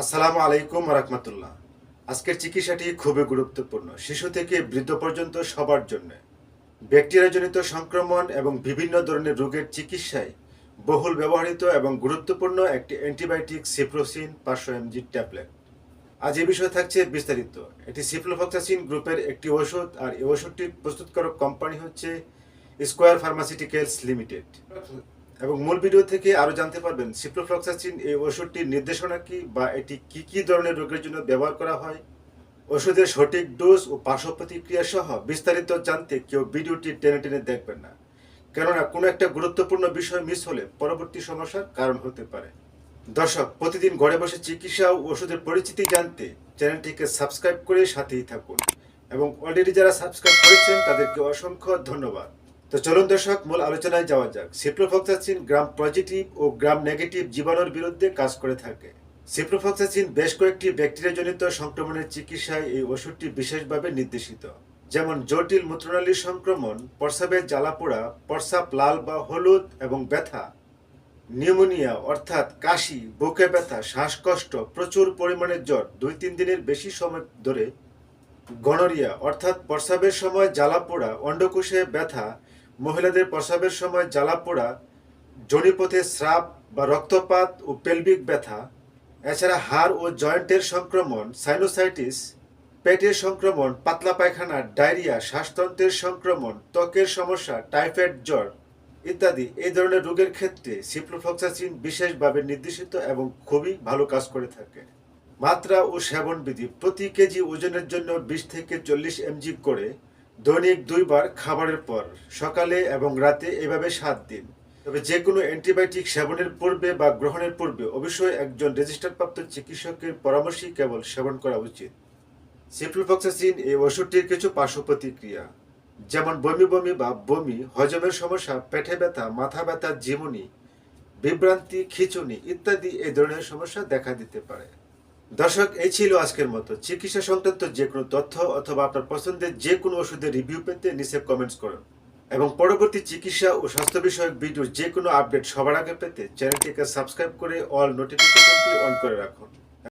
আসসালামু আলাইকুম রহমতুল্লাহ। আজকের চিকিৎসাটি খুবই গুরুত্বপূর্ণ। শিশু থেকে বৃদ্ধ পর্যন্ত সবার জন্য। ব্যাকটেরিয়াজনিত সংক্রমণ এবং বিভিন্ন ধরনের রোগের চিকিৎসায় বহুল ব্যবহৃত এবং গুরুত্বপূর্ণ একটি অ্যান্টিবায়োটিক সিপ্রোসিন পাঁচশো এমজি ট্যাবলেট। আজ এই বিষয়ে থাকছে বিস্তারিত। এটি সিপ্লোফক্সাসিন গ্রুপের একটি ওষুধ আর এই ওষুধটির প্রস্তুতকারক কোম্পানি হচ্ছে স্কোয়ার ফার্মাসিউটিক্যালস লিমিটেড। এবং মূল ভিডিও থেকে আরও জানতে পারবেন সিপ্লোফ্লক্সাসিন এই ওষুধটির নির্দেশনা কি বা এটি কি কি ধরনের রোগের জন্য ব্যবহার করা হয়? ওষুধের সঠিক ডোজ ও পার্শ্ব প্রতিক্রিয়া সহ বিস্তারিত জানতে কেউ ভিডিওটি টেনে টেনে দেখবেন না। কেননা কোনো একটা গুরুত্বপূর্ণ বিষয় মিস হলে পরবর্তী সমস্যার কারণ হতে পারে। দর্শক, প্রতিদিন ঘরে বসে চিকিৎসা ও ওষুধের পরিচিতি জানতে চ্যানেলটিকে সাবস্ক্রাইব করে সাথেই থাকুন। এবং অলরেডি যারা সাবস্ক্রাইব করেছেন, তাদেরকে অসংখ্য ধন্যবাদ। তো চলুন দর্শক, মূল আলোচনায় যাওয়া যাক। সিপ্রোফক্সাসিন গ্রাম পজিটিভ ও গ্রাম নেগেটিভ জীবাণুর বিরুদ্ধে কাজ করে থাকে। সিপ্রোফক্সাসিন বেশ কয়েকটি ব্যাকটেরিয়াজনিত সংক্রমণের চিকিৎসায় এই ওষুধটি বিশেষভাবে নির্দেশিত। যেমন জটিল মূত্রনালীর সংক্রমণ, প্রস্রাবের জ্বালাপোড়া, প্রস্রাব লাল বা হলুদ এবং ব্যথা, নিউমোনিয়া অর্থাৎ কাশি, বুকে ব্যথা, শ্বাসকষ্ট, প্রচুর পরিমাণে জ্বর দুই তিন দিনের বেশি সময় ধরে, গনোরিয়া অর্থাৎ প্রস্রাবের সময় জ্বালাপোড়া, অন্ডকোষে ব্যথা মহিলাদের প্রস্রাবের সময় জ্বালা পোড়া জনিপথে স্রাব বা রক্তপাত ও পেলভিক ব্যথা, এছাড়া হাড় ও জয়েন্টের সংক্রমণ, সাইনোসাইটিস, পেটের সংক্রমণ, পাতলা পায়খানা, ডায়রিয়া, শ্বাসতন্ত্রের সংক্রমণ, ত্বকের সমস্যা, টাইফয়েড, জ্বর ইত্যাদি। এই ধরনের রোগের ক্ষেত্রে সিপ্লোফক্সাসিন বিশেষভাবে নির্দেশিত এবং খুবই ভালো কাজ করে থাকে। মাত্রা ও সেবন বিধি প্রতি কেজি ওজনের জন্য বিশ থেকে চল্লিশ এমজি করে দৈনিক দুইবার খাবারের পর, সকালে এবং রাতে এভাবে সাত দিন। তবে যে কোনো অ্যান্টিবায়োটিক সেবনের পূর্বে বা গ্রহণের পূর্বে অবশ্যই একজন রেজিস্টারপ্রাপ্ত চিকিৎসকের পরামর্শই কেবল সেবন করা উচিত। সিপ্লোফক্সাসিন এই ওষুধটির কিছু পার্শ্ব প্রতিক্রিয়া, যেমন বমি বমি বা বমি, হজমের সমস্যা, পেটে ব্যথা, মাথা ব্যথা জীবনী বিভ্রান্তি, খিচুনি ইত্যাদি এই ধরনের সমস্যা দেখা দিতে পারে। দর্শক, এই ছিল আজকের মতো। চিকিৎসা সংক্রান্ত যে কোনো তথ্য অথবা আপনার পছন্দের যে কোনো ওষুধের রিভিউ পেতে নিচে কমেন্টস করুন। এবং পরবর্তী চিকিৎসা ও স্বাস্থ্য বিষয়ক ভিডিওর যে কোনো আপডেট সবার আগে পেতে চ্যানেলটিকে সাবস্ক্রাইব করে অল নোটিফিকেশনটি অন করে রাখুন।